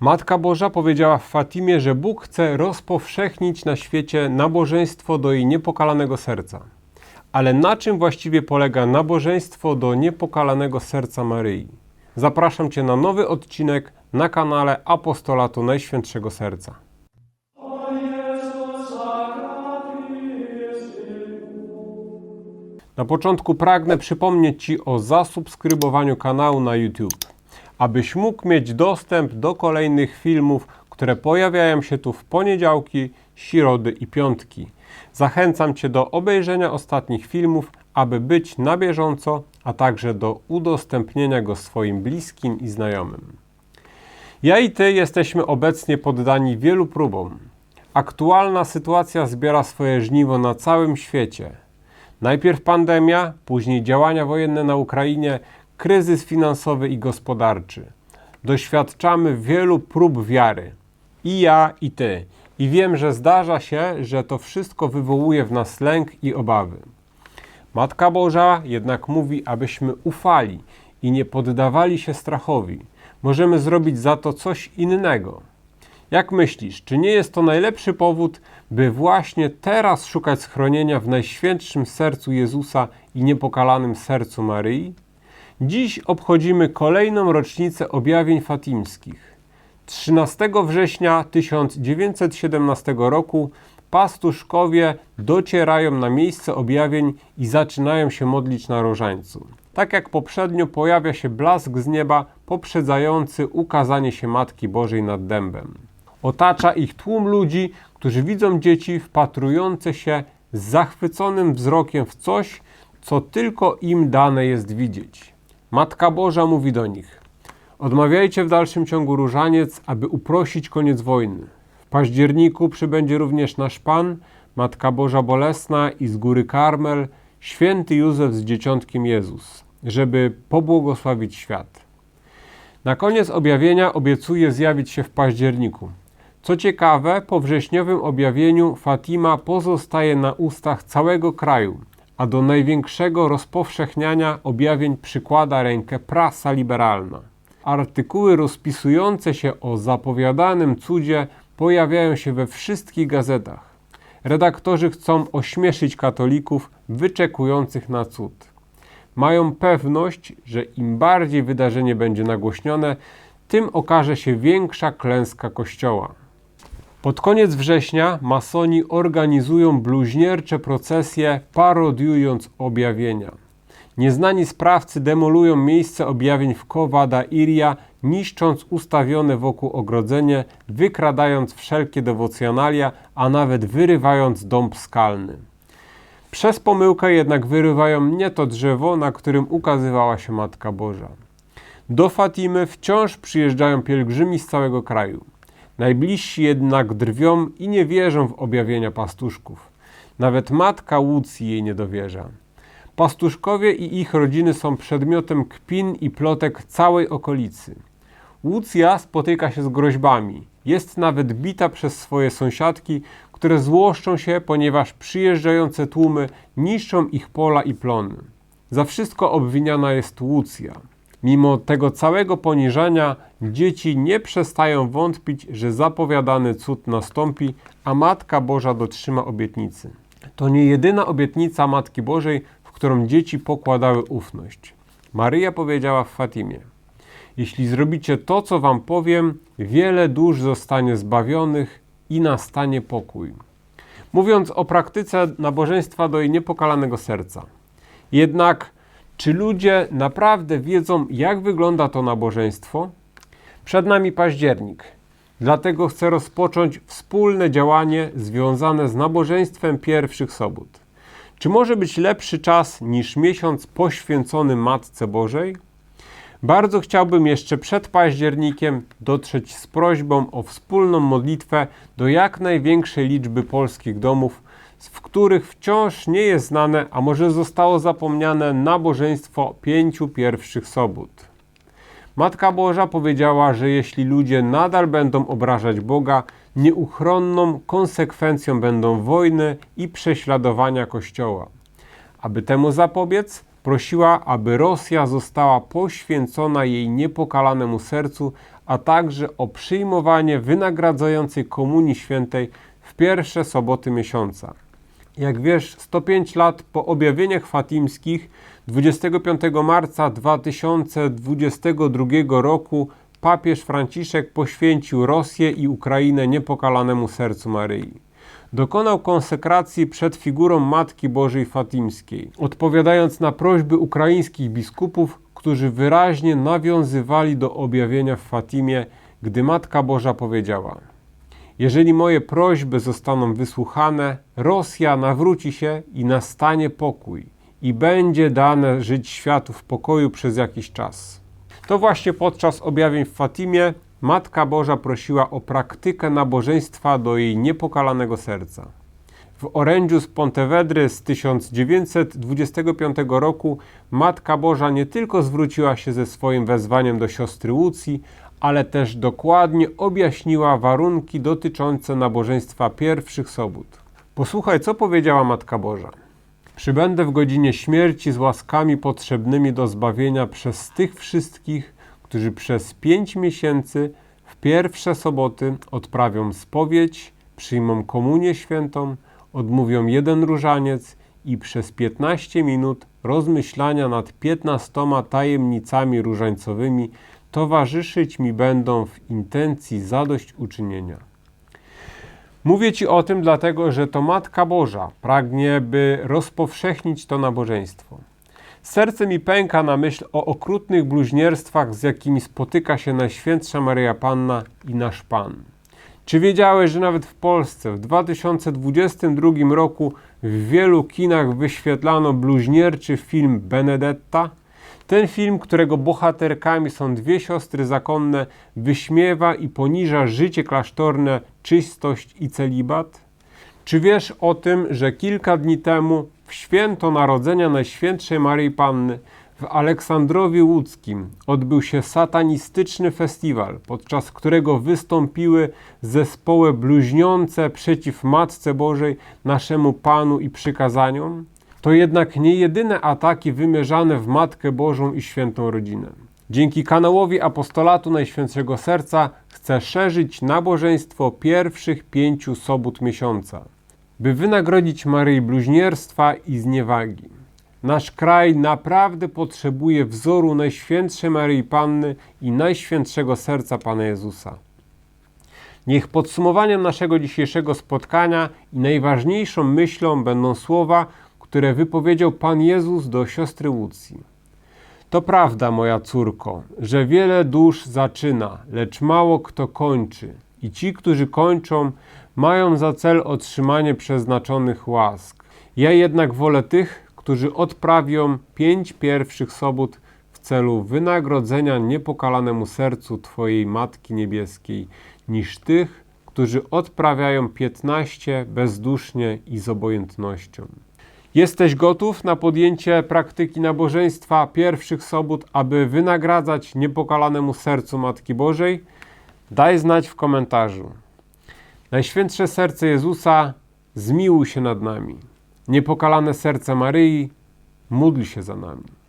Matka Boża powiedziała w Fatimie, że Bóg chce rozpowszechnić na świecie nabożeństwo do jej niepokalanego serca. Ale na czym właściwie polega nabożeństwo do niepokalanego serca Maryi? Zapraszam Cię na nowy odcinek na kanale Apostolatu Najświętszego Serca. Na początku pragnę przypomnieć Ci o zasubskrybowaniu kanału na YouTube, abyś mógł mieć dostęp do kolejnych filmów, które pojawiają się tu w poniedziałki, środy i piątki. Zachęcam Cię do obejrzenia ostatnich filmów, aby być na bieżąco, a także do udostępnienia go swoim bliskim i znajomym. Ja i Ty jesteśmy obecnie poddani wielu próbom. Aktualna sytuacja zbiera swoje żniwo na całym świecie. Najpierw pandemia, później działania wojenne na Ukrainie, kryzys finansowy i gospodarczy. Doświadczamy wielu prób wiary. I ja, i ty. I wiem, że zdarza się, że to wszystko wywołuje w nas lęk i obawy. Matka Boża jednak mówi, abyśmy ufali i nie poddawali się strachowi. Możemy zrobić za to coś innego. Jak myślisz, czy nie jest to najlepszy powód, by właśnie teraz szukać schronienia w najświętszym sercu Jezusa i niepokalanym sercu Maryi? Dziś obchodzimy kolejną rocznicę objawień fatimskich. 13 września 1917 roku pastuszkowie docierają na miejsce objawień i zaczynają się modlić na różańcu. Tak jak poprzednio pojawia się blask z nieba poprzedzający ukazanie się Matki Bożej nad dębem. Otacza ich tłum ludzi, którzy widzą dzieci wpatrujące się z zachwyconym wzrokiem w coś, co tylko im dane jest widzieć. Matka Boża mówi do nich: Odmawiajcie w dalszym ciągu różaniec, aby uprosić koniec wojny. W październiku przybędzie również nasz Pan, Matka Boża Bolesna i z góry Karmel, święty Józef z dzieciątkiem Jezus, żeby pobłogosławić świat. Na koniec objawienia obiecuje zjawić się w październiku. Co ciekawe, po wrześniowym objawieniu Fatima pozostaje na ustach całego kraju, a do największego rozpowszechniania objawień przykłada rękę prasa liberalna. Artykuły rozpisujące się o zapowiadanym cudzie pojawiają się we wszystkich gazetach. Redaktorzy chcą ośmieszyć katolików wyczekujących na cud. Mają pewność, że im bardziej wydarzenie będzie nagłośnione, tym okaże się większa klęska Kościoła. Pod koniec września masoni organizują bluźniercze procesje, parodiując objawienia. Nieznani sprawcy demolują miejsce objawień w Kowada Iria, niszcząc ustawione wokół ogrodzenie, wykradając wszelkie dewocjonalia, a nawet wyrywając dąb skalny. Przez pomyłkę jednak wyrywają nie to drzewo, na którym ukazywała się Matka Boża. Do Fatimy wciąż przyjeżdżają pielgrzymi z całego kraju. Najbliżsi jednak drwią i nie wierzą w objawienia pastuszków. Nawet matka Łucji jej nie dowierza. Pastuszkowie i ich rodziny są przedmiotem kpin i plotek całej okolicy. Łucja spotyka się z groźbami. Jest nawet bita przez swoje sąsiadki, które złoszczą się, ponieważ przyjeżdżające tłumy niszczą ich pola i plony. Za wszystko obwiniana jest Łucja. Mimo tego całego poniżania, dzieci nie przestają wątpić, że zapowiadany cud nastąpi, a Matka Boża dotrzyma obietnicy. To nie jedyna obietnica Matki Bożej, w którą dzieci pokładały ufność. Maryja powiedziała w Fatimie: Jeśli zrobicie to, co wam powiem, wiele dusz zostanie zbawionych i nastanie pokój. Mówiąc o praktyce nabożeństwa do jej niepokalanego serca. Jednak czy ludzie naprawdę wiedzą, jak wygląda to nabożeństwo? Przed nami październik, dlatego chcę rozpocząć wspólne działanie związane z nabożeństwem pierwszych sobót. Czy może być lepszy czas niż miesiąc poświęcony Matce Bożej? Bardzo chciałbym jeszcze przed październikiem dotrzeć z prośbą o wspólną modlitwę do jak największej liczby polskich domów, w których wciąż nie jest znane, a może zostało zapomniane nabożeństwo pięciu pierwszych sobót. Matka Boża powiedziała, że jeśli ludzie nadal będą obrażać Boga, nieuchronną konsekwencją będą wojny i prześladowania Kościoła. Aby temu zapobiec, prosiła, aby Rosja została poświęcona jej niepokalanemu sercu, a także o przyjmowanie wynagradzającej Komunii Świętej w pierwsze soboty miesiąca. Jak wiesz, 105 lat po objawieniach fatimskich 25 marca 2022 roku papież Franciszek poświęcił Rosję i Ukrainę niepokalanemu sercu Maryi. Dokonał konsekracji przed figurą Matki Bożej Fatimskiej, odpowiadając na prośby ukraińskich biskupów, którzy wyraźnie nawiązywali do objawienia w Fatimie, gdy Matka Boża powiedziała: Jeżeli moje prośby zostaną wysłuchane, Rosja nawróci się i nastanie pokój, i będzie dane żyć światu w pokoju przez jakiś czas. To właśnie podczas objawień w Fatimie Matka Boża prosiła o praktykę nabożeństwa do jej niepokalanego serca. W orędziu z Pontevedry z 1925 roku Matka Boża nie tylko zwróciła się ze swoim wezwaniem do siostry Łucji, ale też dokładnie objaśniła warunki dotyczące nabożeństwa pierwszych sobót. Posłuchaj, co powiedziała Matka Boża. Przybędę w godzinie śmierci z łaskami potrzebnymi do zbawienia przez tych wszystkich, którzy przez pięć miesięcy w pierwsze soboty odprawią spowiedź, przyjmą komunię świętą, odmówią jeden różaniec i przez 15 minut rozmyślania nad 15 tajemnicami różańcowymi towarzyszyć mi będą w intencji zadośćuczynienia. Mówię Ci o tym dlatego, że to Matka Boża pragnie, by rozpowszechnić to nabożeństwo. Serce mi pęka na myśl o okrutnych bluźnierstwach, z jakimi spotyka się Najświętsza Maryja Panna i nasz Pan. Czy wiedziałeś, że nawet w Polsce w 2022 roku w wielu kinach wyświetlano bluźnierczy film Benedetta? Ten film, którego bohaterkami są dwie siostry zakonne, wyśmiewa i poniża życie klasztorne, czystość i celibat? Czy wiesz o tym, że kilka dni temu, w święto Narodzenia Najświętszej Maryi Panny, w Aleksandrowie Łódzkim odbył się satanistyczny festiwal, podczas którego wystąpiły zespoły bluźniące przeciw Matce Bożej, naszemu Panu i przykazaniom? To jednak nie jedyne ataki wymierzane w Matkę Bożą i Świętą Rodzinę. Dzięki kanałowi Apostolatu Najświętszego Serca chcę szerzyć nabożeństwo pierwszych pięciu sobót miesiąca, by wynagrodzić Maryi bluźnierstwa i zniewagi. Nasz kraj naprawdę potrzebuje wzoru Najświętszej Maryi Panny i Najświętszego Serca Pana Jezusa. Niech podsumowaniem naszego dzisiejszego spotkania i najważniejszą myślą będą słowa, które wypowiedział Pan Jezus do siostry Łucji. To prawda, moja córko, że wiele dusz zaczyna, lecz mało kto kończy, i ci, którzy kończą, mają za cel otrzymanie przeznaczonych łask. Ja jednak wolę tych, którzy odprawią pięć pierwszych sobót w celu wynagrodzenia niepokalanemu sercu Twojej Matki Niebieskiej, niż tych, którzy odprawiają piętnaście bezdusznie i z obojętnością. Jesteś gotów na podjęcie praktyki nabożeństwa pierwszych sobót, aby wynagradzać niepokalanemu sercu Matki Bożej? Daj znać w komentarzu. Najświętsze serce Jezusa, zmiłuj się nad nami. Niepokalane serce Maryi, módl się za nami.